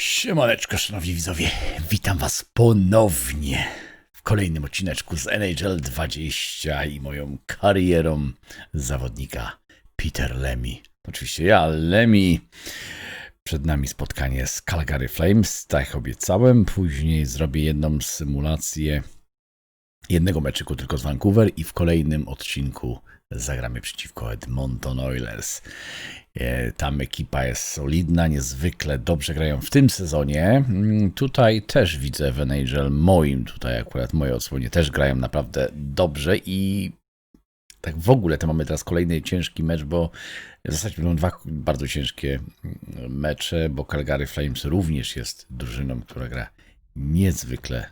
Siemaneczko, szanowni widzowie. Witam was ponownie w kolejnym odcineczku z NHL 20 i moją karierą zawodnika Peter Lemmy. Oczywiście ja, Lemmy. Przed nami spotkanie z Calgary Flames, tak obiecałem. Później zrobię jedną symulację jednego meczyku tylko z Vancouver i w kolejnym odcinku zagramy przeciwko Edmonton Oilers. E, Tam ekipa jest solidna, niezwykle dobrze grają w tym sezonie. Mm, Tutaj też widzę w NHL moim, tutaj akurat moje odsłonie też grają naprawdę dobrze i tak w ogóle to mamy teraz kolejny ciężki mecz, bo w zasadzie będą dwa bardzo ciężkie mm, mecze, bo Calgary Flames również jest drużyną, która gra niezwykle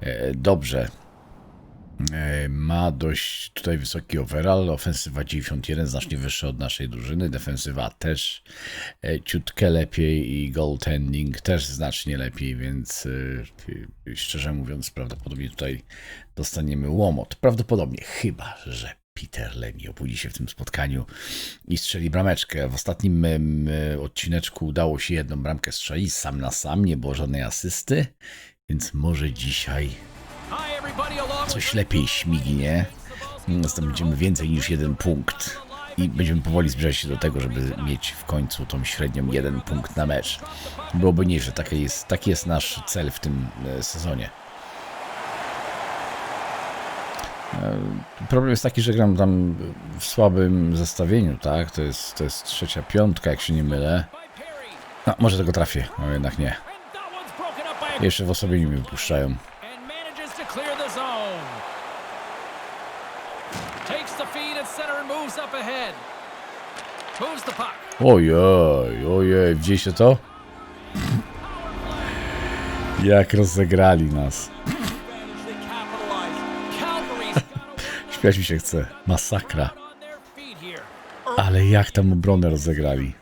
e, dobrze. E, Ma dość tutaj wysoki overall, ofensywa 91 znacznie wyższa od naszej drużyny, defensywa też e, ciutkę lepiej i goaltending też znacznie lepiej, więc e, szczerze mówiąc prawdopodobnie tutaj dostaniemy łomot. Prawdopodobnie, chyba że Peter Lemmy obudzi się w tym spotkaniu i strzeli brameczkę. W ostatnim odcineczku udało się jedną bramkę strzelić sam na sam, nie było żadnej asysty, więc może dzisiaj coś lepiej śmignie. Zdobędziemy więcej niż jeden punkt i będziemy powoli zbliżać się do tego, żeby mieć w końcu tą średnią jeden punkt na mecz. Byłoby nie, że taki jest, taki jest nasz cel w tym e, sezonie. E, Problem jest taki, że gram tam w słabym zestawieniu, tak? To jest, to jest trzecia piątka, jak się nie mylę. No, może tego trafię, no jednak nie. Jeszcze w osobieniu mi wypuszczają. and manages to clear the zone. Takes the feed at center and moves up ahead. Moves the puck. Ojej, ojej, widzieliście to? Jak rozegrali nas. Śpiać mi się chce. Masakra. Ale jak tam obronę rozegrali.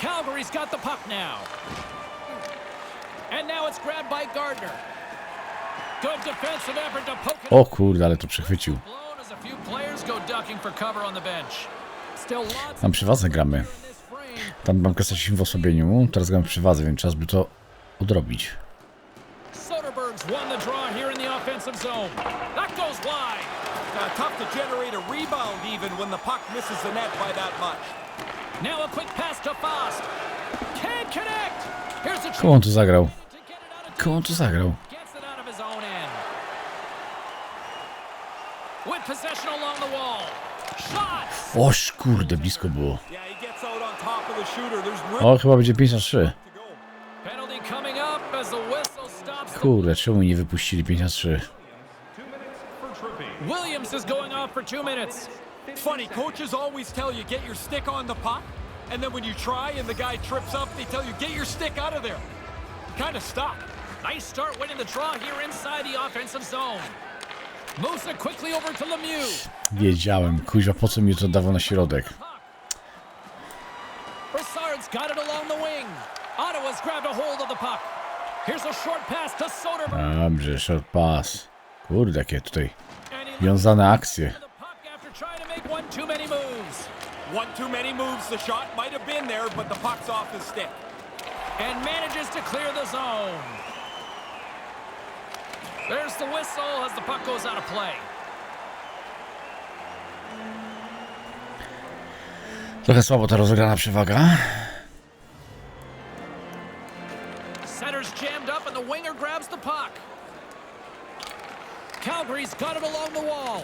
Calgary's got the puck now. And now it's grabbed by Gardner. Good defensive effort to poke it O kurde, ale to przechwycił. Tam przy wadze gramy. Tam bramkę straciliśmy w osobieniu, teraz gramy przy wadze, więc czas by to odrobić. Koło on tu zagrał? Koło on tu zagrał? Oż kurde, blisko było. Yeah, he gets out on top of the shooter. There's room O, chyba będzie 5 na 3. to go. Penalty coming up as the whistle stops. Kurde, czemu nie wypuścili 5 na 3? Williams is going off for two minutes. Funny, coaches always tell you get your stick on the puck, and then when you try and the guy trips up, they tell you get your stick out of there. Kind of stop. Nice start winning the draw here inside the offensive zone. Wiedziałem, kuźwa, po co mi to dawał na środek? Brassard's got it along the wing. Ottawa's grabbed a hold of the puck. Here's a short pass to Soderberg. Dobrze, short pass. Kurde, jakie tutaj And in wiązane akcje. the puck after trying to make one too many moves. One too many moves. The shot might have been there, but the puck's off his stick. And manages to clear the zone. There's the whistle as the puck goes out of play. Trochę słabo ta rozegrana przewaga. Center's jammed up and the winger grabs the puck. Calgary's got it along the wall.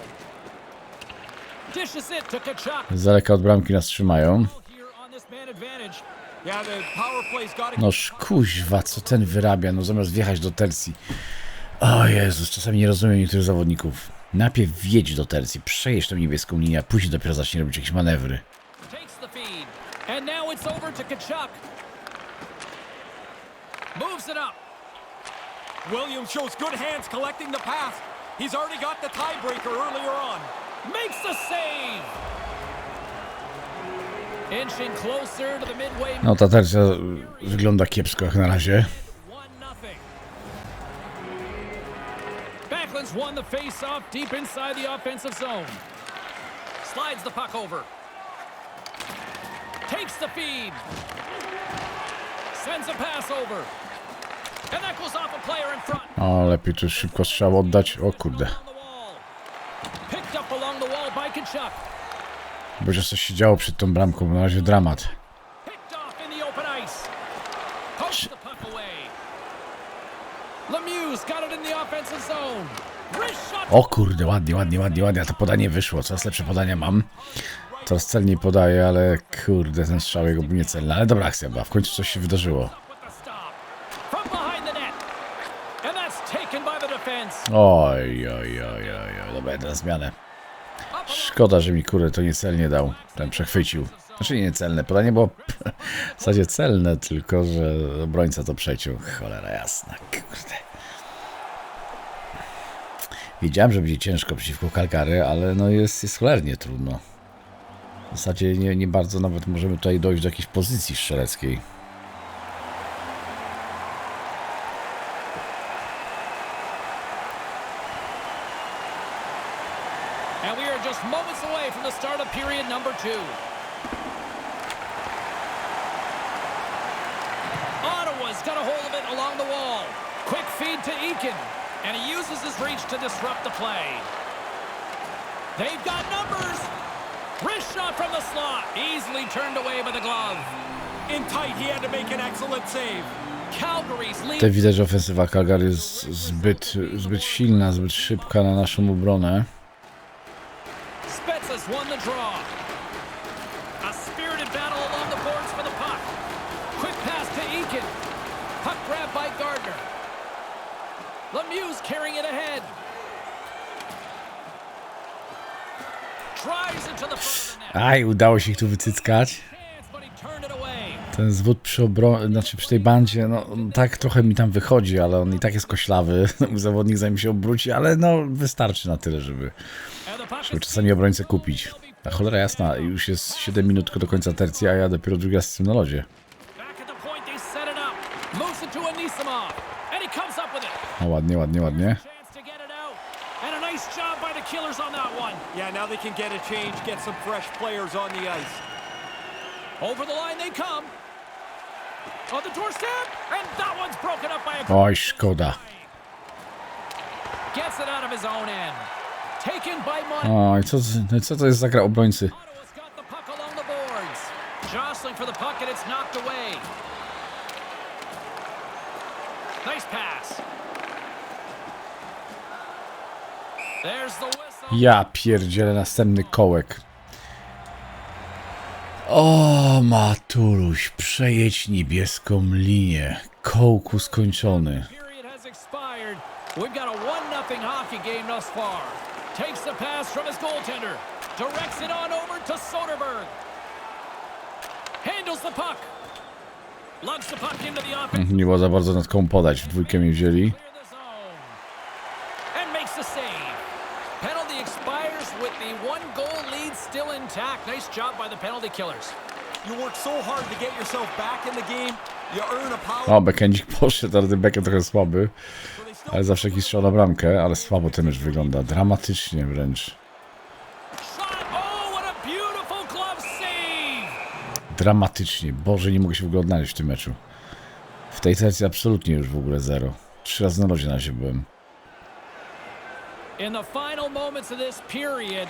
Dishes it to Kachuk. Z daleka od bramki nas trzymają. Noż kuźwa, co ten wyrabia, no zamiast wjechać do tercji. O Jezus, czasami nie rozumiem niektórych zawodników. Najpierw wjedź do tercji, przejedź tą niebieską linię, a później dopiero zacznie robić jakieś manewry. Moves it up. Williams shows good hands collecting the pass. He's already got the tiebreaker earlier on. Makes the save. Inching closer to the midway. No ta tercja wygląda kiepsko jak na razie. Backlund's won the face-off deep inside the offensive zone. Slides the puck over. Takes the feed. Sends a pass over. And that goes off a player in front. O, lepiej tu szybko strzał oddać. O kurde. Along the wall. Picked up along the wall by Kachuk. Bo już coś się działo przed tą bramką. Na razie dramat. Picked off in the open ice. Pokes the puck away. Lemieux got it in the offensive zone. O kurde, ładnie, ładnie, ładnie, ładnie. A to podanie wyszło. Coraz lepsze podania mam. Coraz celniej podaję, ale kurde, ten strzał jego był niecelny. Ale dobra akcja była. W końcu coś się wydarzyło. Oj, oj, oj, oj, oj. Dobra, na zmianę. Szkoda, że mi kurde to niecelnie dał. Ten przechwycił. Znaczy nie niecelne. Podanie było w zasadzie celne, tylko że obrońca to przeciął. Cholera jasna. Kurde. Wiedziałem, że będzie ciężko przeciwko Calgary, ale no jest, jest cholernie trudno. W zasadzie nie, nie bardzo nawet możemy tutaj dojść do jakiejś pozycji strzeleckiej. And we are just moments away from the start of period number two. Ottawa's got a hold of it along the wall. Quick feed to Eakin. And he uses his reach to disrupt. They've got numbers. Wrist shot from the slot. Easily turned away by the glove. In tight, he had to make an excellent save. Tutaj widać, że ofensywa Calgary jest zbyt, zbyt silna, zbyt szybka na naszą obronę. Spezza's won the draw. Aj, udało się ich tu wycyckać. Ten zwód przy obro... znaczy przy tej bandzie, no tak trochę mi tam wychodzi, ale on i tak jest koślawy. Zawodnik zanim się obróci, ale no wystarczy na tyle, żeby, żeby czasami obrońcę kupić. A cholera jasna, już jest 7 minut tylko do końca tercji, a ja dopiero drugi raz na lodzie. back at the point. They set it up. Moves it to Anisimov. And he comes up with it. O, ładnie, ładnie, ładnie. And a nice job by the Killers on that one. Yeah, now they can get a change, get some fresh players on the ice. Over the line they come. On the doorstep, and that one's broken up by a. Oj, szkoda. Gets it out of his own end. Taken by Mon. Oj, co, no co to jest za gra obrońcy? Ottawa's got the puck along the boards. Jostling for the puck, and it's knocked away. Nice pass. Ja pierdzielę następny kołek. O, Matuluś, przejedź niebieską linię. Kołku skończony. Period has expired. We've got a 1-0 hockey game thus far. Takes the pass from his goaltender. Directs it on over to Soderberg. Handles the puck. Lugs the puck into the offense. Nie było za bardzo nad komu podać. W dwójkę mi wzięli. Clear the zone. And makes the save. Penalty expires with the one goal lead still intact. Nice job by the penalty killers. You work so hard to get yourself back in the game. You earn a power. O, backendzik poszedł, ale ten backhand trochę słaby. Ale zawsze jakiś strzał na bramkę, ale słabo ten mecz wygląda. Dramatycznie wręcz. Oh. Dramatycznie. Boże, nie mogę się w ogóle odnaleźć w tym meczu. W tej tercji absolutnie już w ogóle zero. Trzy razy na lodzie na razie byłem. In the final moments of this period,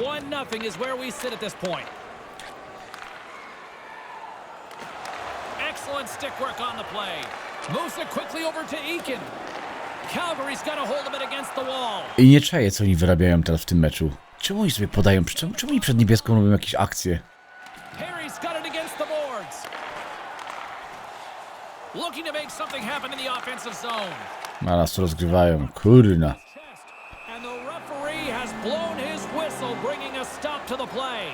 1 0 is where we sit at this point. Excellent stick work on the play. Moves it quickly over to Eakin. Calgary's got a hold of it against the wall. I nie czaję, co oni wyrabiają teraz w tym meczu. Czemu oni sobie podają? Czemu, czemu oni przed niebieską robią jakieś akcje? Harry's got it against the boards. Looking to make something happen in the offensive zone. A nas rozgrywają. Kurna. Bringing a stop to the play.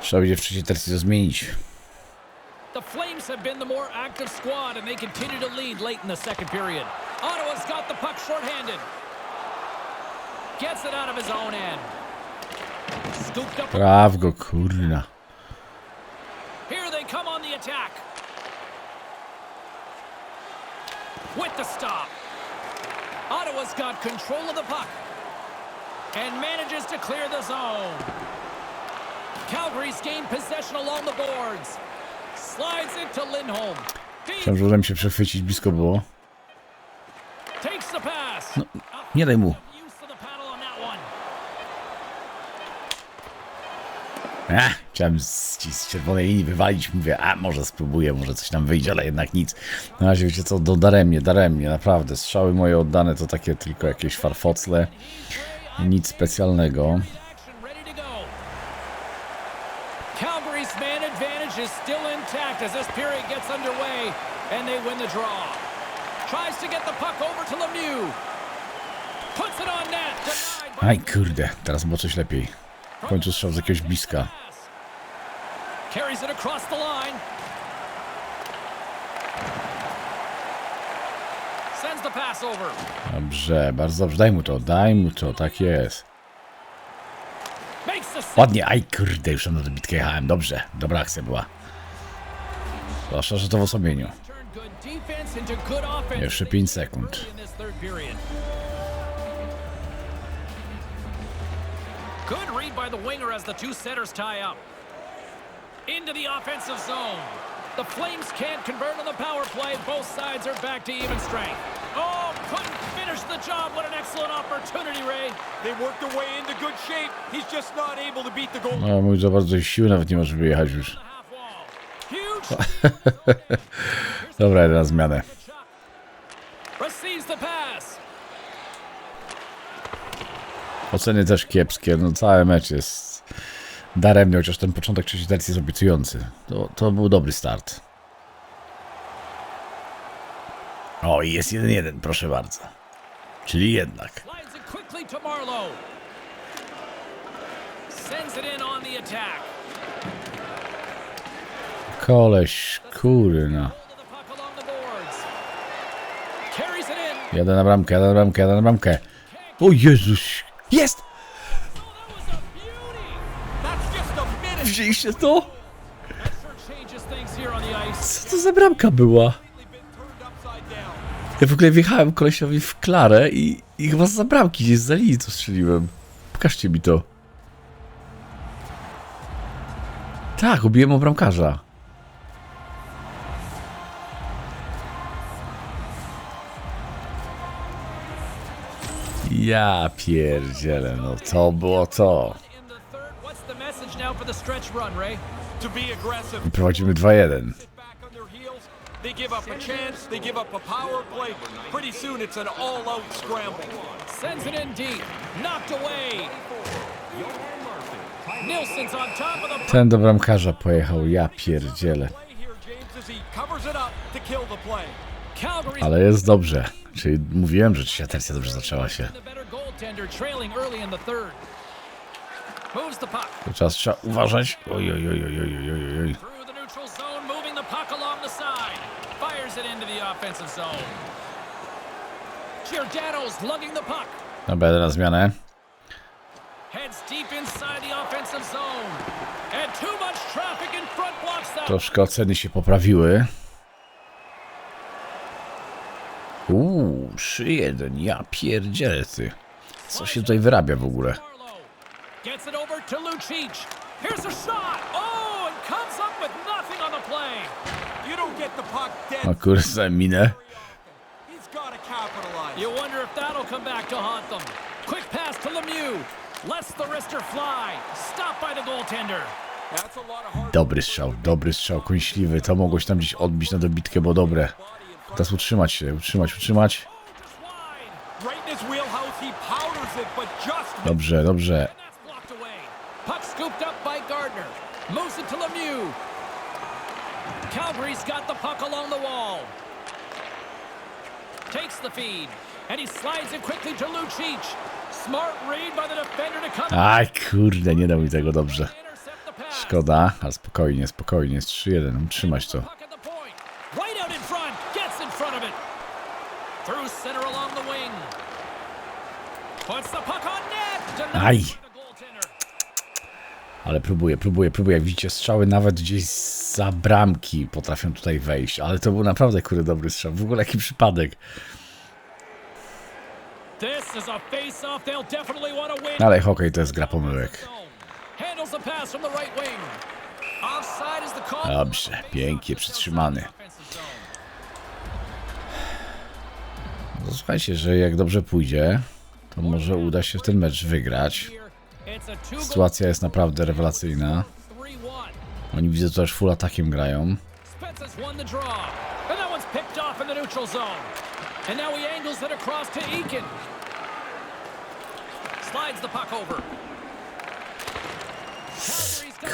Trzeba będzie w trzeciej tercji to zmienić. The Flames have been the more active squad, and they continue to lead late in the second period. Ottawa's got the puck shorthanded. Gets it out of his own end. Scooped up. Praw go, kurna. Here they come on the attack. With the stop. Ottawa's got control of the puck. And manages to clear the zone. Calgary's gained possession along the boards. Slides it to Lindholm. Chciałem, że uda mi się przechwycić, blisko było. pass. Nie daj mu. Ech, chciałem z, z czerwonej linii wywalić. Mówię, a może spróbuję, może coś tam wyjdzie, ale jednak nic. Na razie wiecie co, do daremnie, daremnie, naprawdę. Strzały moje oddane to takie tylko jakieś farfocle. Nic specjalnego. Calgary's man advantage is still intact as this period gets underway, and they win the draw. Tries to get the puck over to Lemieux. Puts it on net. Aj kurde, teraz było coś lepiej. W końcu strzał z jakiegoś bliska. Carries it across the line. Sends the pass over. Dobrze, bardzo dobrze. Daj mu to, daj mu to, tak jest. Ładnie, aj kurde, już na dobitkę jechałem. Dobrze, dobra akcja była. Zwłaszcza, że to w offense. Jeszcze 5 sekund. Good read by the winger as the two centers tie up. Into the offensive zone. The Flames can't convert on the power play. Both sides are back to even strength. Oh, couldn't finish the job. What an excellent opportunity, Ray. They worked their way into good shape. He's just not able to beat the goal. No, mój za bardzo siły nawet nie może wyjechać już. The half wall. Huge. Dobra, jedę na zmianę. Receives the pass. Oceny też kiepskie, no cały mecz jest daremny, chociaż ten początek trzeciej tercji jest obiecujący. To, to był dobry start. O, i jest 1-1, proszę bardzo. Czyli jednak. Koleś, kurna. Jadę na bramkę, jadę na bramkę, jadę na bramkę. O Jezus! Jest! The ice. Co to za bramka była? Ja w ogóle wjechałem kolesiowi w klarę i, i chyba za bramki gdzieś za linii to strzeliłem. Pokażcie mi to. Tak, ubiłem o bramkarza. Ja pierdzielę, no to było to. Prowadzimy 2-1. Sit back on their heels. They give up a chance. They give up a power play. Pretty soon it's an all-out scramble. Sends it in deep. Knocked away. Nilsson's on top of the. Ten do bramkarza pojechał, ja pierdzielę. Ale jest dobrze. Czyli mówiłem, że trzecia tercja dobrze zaczęła się. Czas trzeba uważać. Oj, oj, oj, oj, oj, oj, oj. Dobra, na zmianę. Troszkę oceny się poprawiły. Uuu, 3-1, ja pierdzielę ty. Co się tutaj wyrabia w ogóle? Gets it over to Lucic. Here's a shot. Oh, and comes up with nothing on the play. You don't get the puck dead. O kurczę, minę. He's got to capitalize. You wonder if that'll come back to haunt them. Quick pass to Lemieux. Lets the wrister fly. Stopped by the goaltender. That's a lot of hard Dobry strzał, dobry strzał, kąśliwy. To mogło się tam gdzieś odbić na dobitkę, bo dobre. Teraz utrzymać się, utrzymać, utrzymać. Wide. right scooped up by Gardner. Moves it to Lemieux. Calgary's got the puck along the wall. Takes the feed. And he slides it quickly to Lucic. Smart read by the defender to come Aj, kurde, nie dał mi tego dobrze. Szkoda, ale spokojnie, spokojnie, jest 3-1, utrzymać to. Puck at the point. Right out in front. Gets in front of it. Through center along the wing. Puts the puck on net. Aj. Ale próbuję, próbuję, próbuję. Jak widzicie, strzały nawet gdzieś za bramki potrafią tutaj wejść. Ale to był naprawdę, kurde, dobry strzał. W ogóle jaki przypadek. Ale hokej to jest gra pomyłek. Dobrze, pięknie przytrzymany. No, słuchajcie, że jak dobrze pójdzie, to może uda się w ten mecz wygrać. Sytuacja jest naprawdę rewelacyjna. 3-1. Oni widzę, że też full atakiem grają.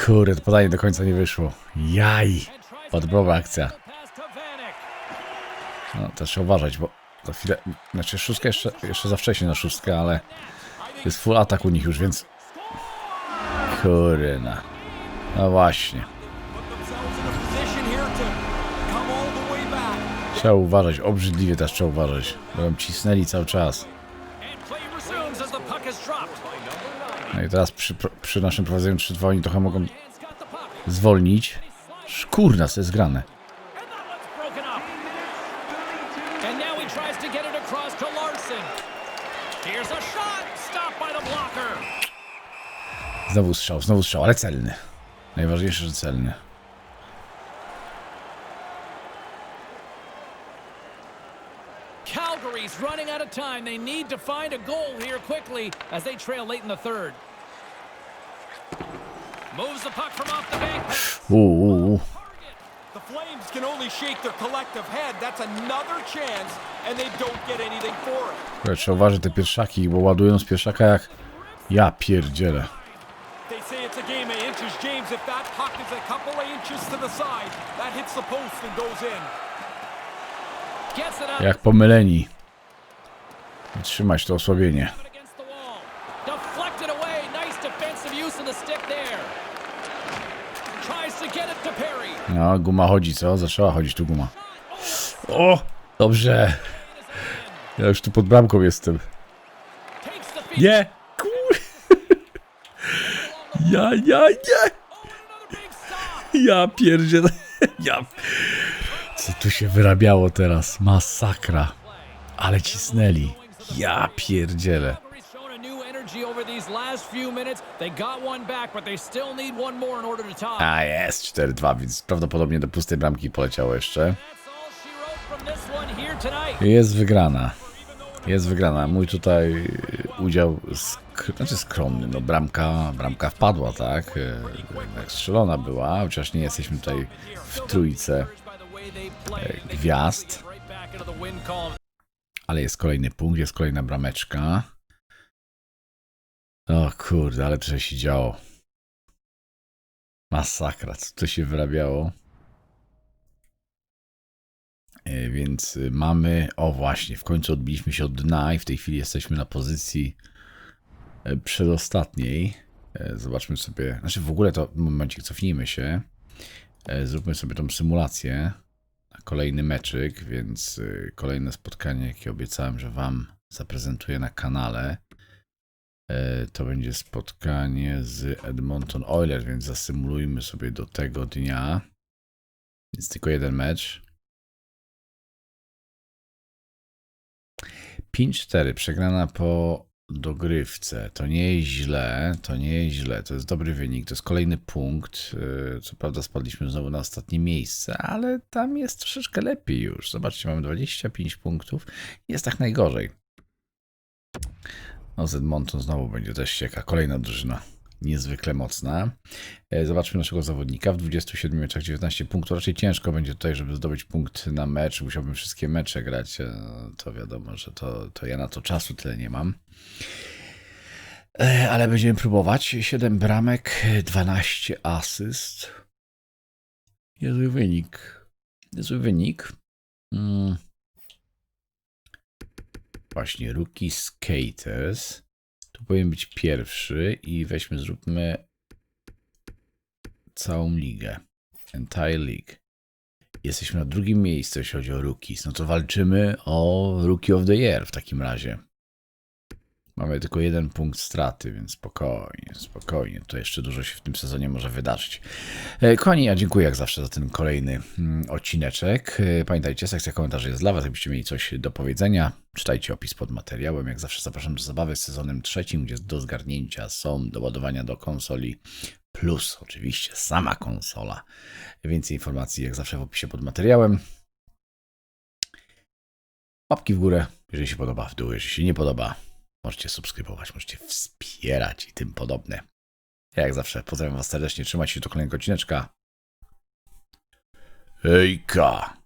Kurde, to podanie do końca nie wyszło. Jaj! Podbrowa akcja. No, też trzeba uważać, bo za chwilę... Znaczy, szóstka jeszcze, jeszcze za wcześnie na szóstkę, ale jest full atak u nich już, więc... Kurna. No właśnie. Way back. Trzeba uważać, obrzydliwie też trzeba uważać. Bo cisnęli cały czas. No i teraz przy, przy naszym prowadzeniu 3-2 oni trochę mogą zwolnić. Szkurna, to jest grane. And that one's broken up. And now he tries to get it across to Larson. Here's a shot. Stopped by the blocker. Znowu strzał, znowu strzał, ale celny. Najważniejsze, że celny. Calgary's running out of time. They need to find a goal here quickly as they trail late in the third. Moves the puck from off the bank. Uuu, uuu. The Flames can only shake their collective head. That's another chance, and they don't get anything for it. Trzeba uważać te pierwszaki, bo ładują z pierwszaka jak... Ja pierdzielę. They say it's a game of inches, James. If that puck is a couple of inches to the side, that hits the post and goes in. Gets it Jak pomyleni. Trzymać to osłabienie. against the wall. Deflected away. Nice defensive use of the stick there. Tries to get it to Perry. No, guma chodzi, co? Zaczęła chodzić tu guma. O! Dobrze. Ja już tu pod bramką jestem. Nie! Ja, ja, nie! Ja pierdzielę. Ja... Co tu się wyrabiało teraz? Masakra. Ale cisnęli. Ja pierdzielę. A jest 4-2, więc prawdopodobnie do pustej bramki poleciało jeszcze. Jest wygrana. Jest wygrana. Mój tutaj udział, sk- znaczy skromny, no bramka, bramka wpadła, tak? Y, Jednak strzelona była, chociaż nie jesteśmy tutaj w trójce, they gwiazd, ale jest kolejny punkt, jest kolejna brameczka. O kurde, ale to się działo. Masakra, co tu się wyrabiało. E, Więc y, mamy, o właśnie, w końcu odbiliśmy się od dna i w tej chwili jesteśmy na pozycji e, przedostatniej. E, Zobaczmy sobie, znaczy w ogóle to, momencik, cofnijmy się. Zróbmy sobie tą symulację. Kolejny meczyk, więc y, kolejne spotkanie, jakie obiecałem, że Wam zaprezentuję na kanale. To będzie spotkanie z Edmonton Oilers, więc zasymulujmy sobie do tego dnia. Jest tylko jeden mecz. 5-4, przegrana po dogrywce. To nie jest źle, to nie jest źle, to jest dobry wynik, to jest kolejny punkt. Yy, Co prawda spadliśmy znowu na ostatnie miejsce, ale tam jest troszeczkę lepiej już. Zobaczcie, mamy 25 punktów, jest tak najgorzej. No, z znowu będzie też cieka, kolejna drużyna. Niezwykle mocna. E, Zobaczmy naszego zawodnika. W 27 meczach 19 punktów. Raczej ciężko będzie tutaj, żeby zdobyć punkt na mecz. Musiałbym wszystkie mecze grać. E, To wiadomo, że to, to ja na to czasu tyle nie mam. E, Ale będziemy próbować. 7 bramek, 12 asyst. Niezły wynik. Niezły wynik. Mm. Właśnie, Rookie Skaters. Tu powinien być pierwszy i weźmy, zróbmy całą ligę. Entire League. Jesteśmy na drugim miejscu, jeśli chodzi o rookies. No to walczymy o Rookie of the Year w takim razie. Mamy tylko jeden punkt straty, więc spokojnie, spokojnie. To jeszcze dużo się w tym sezonie może wydarzyć. E, Kochani, ja dziękuję jak zawsze za ten kolejny mm, odcineczek. E, Pamiętajcie, sekcja komentarzy jest dla Was. Jakbyście mieli coś do powiedzenia, czytajcie opis pod materiałem. Jak zawsze zapraszam do zabawy z sezonem trzecim, gdzie do zgarnięcia są do ładowania do konsoli plus oczywiście sama konsola. Więcej informacji jak zawsze w opisie pod materiałem. Łapki w górę, jeżeli się podoba, w dół, jeżeli się nie podoba. Możecie subskrybować, możecie wspierać i tym podobne. Ja jak zawsze pozdrawiam Was serdecznie, trzymajcie się do kolejnego odcineczka. Hejka!